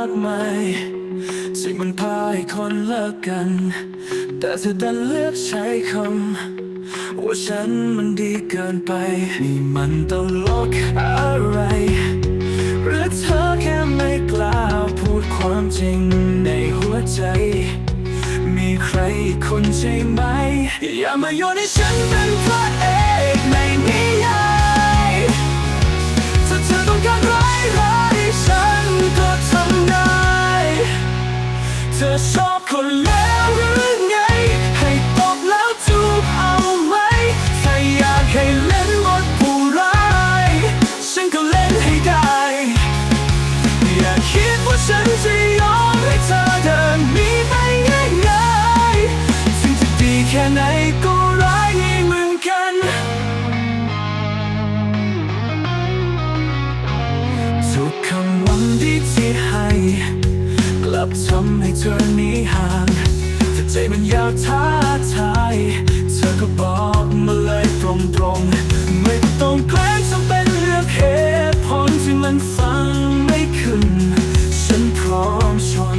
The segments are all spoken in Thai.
ากมายสิ่งมันพาให้คนเลิกกัน แต่เธอดันเลือกใช้คำ ว่าฉันมันดีเกินไป นี่มันตลกอะไรหรือเธอแค่ไม่กล้าพูดความจริงในหัวใจ มีใครอีกคนใช่ไหม อย่ามาโยนให้ฉันเป็นพระเอกในนิยาย เธอชอบคนแล้วหรือ มันยาวท้าทายเธอก็บอกมาเลยตรงๆไม่ต้องแกล้งทำเป็นเลือกเหตุผลที่มันฟังไม่ขึ้น ฉันพร้อมชน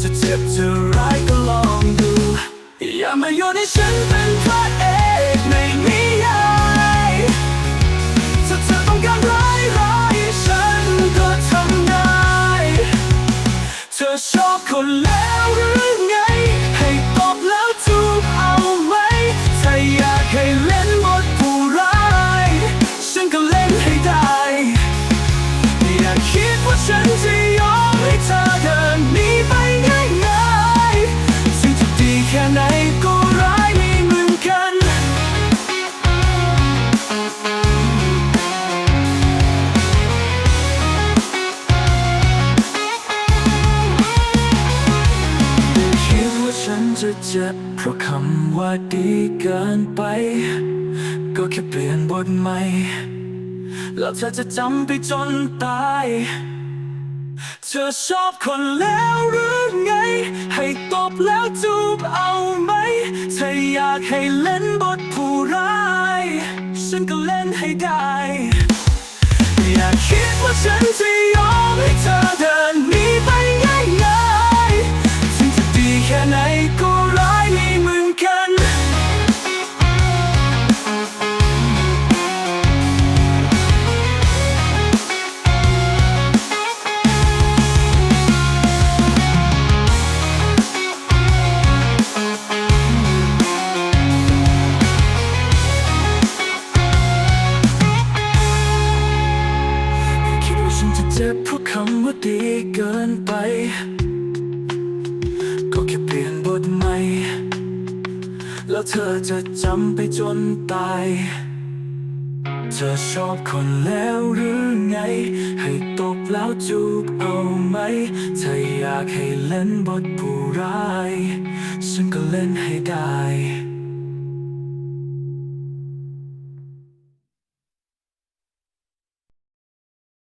จะเจ็บจะร้ายก็ลองดู อย่ามาโยนให้ฉัน จะเจ็บเพราะคำว่าดีเกินไป ก็แค่เปลี่ยนบทใหม่ แล้วเธอจะจำไปจนตาย เธอชอบคนแล้วหรือไง ให้ตบแล้วจูบเอาไหมถ้าอยากให้เล่นบทผู้ร้าย ฉันก็เล่นให้ได้ อย่าคิดว่าฉันจะยอมให้เธอเดินหนีไปง่ายๆถึงจะดีแค่ไหนก็ เพราะคำว่าดีเกินไป ก็แค่เปลี่ยนบทใหม่ แล้วเธอจะจำไปจนตาย เธอชอบคนแล้วหรือไง ให้ตบแล้วจูบเอาไหม ถ้าอยากให้เล่นบทผู้ร้าย ฉันก็เล่นให้ได้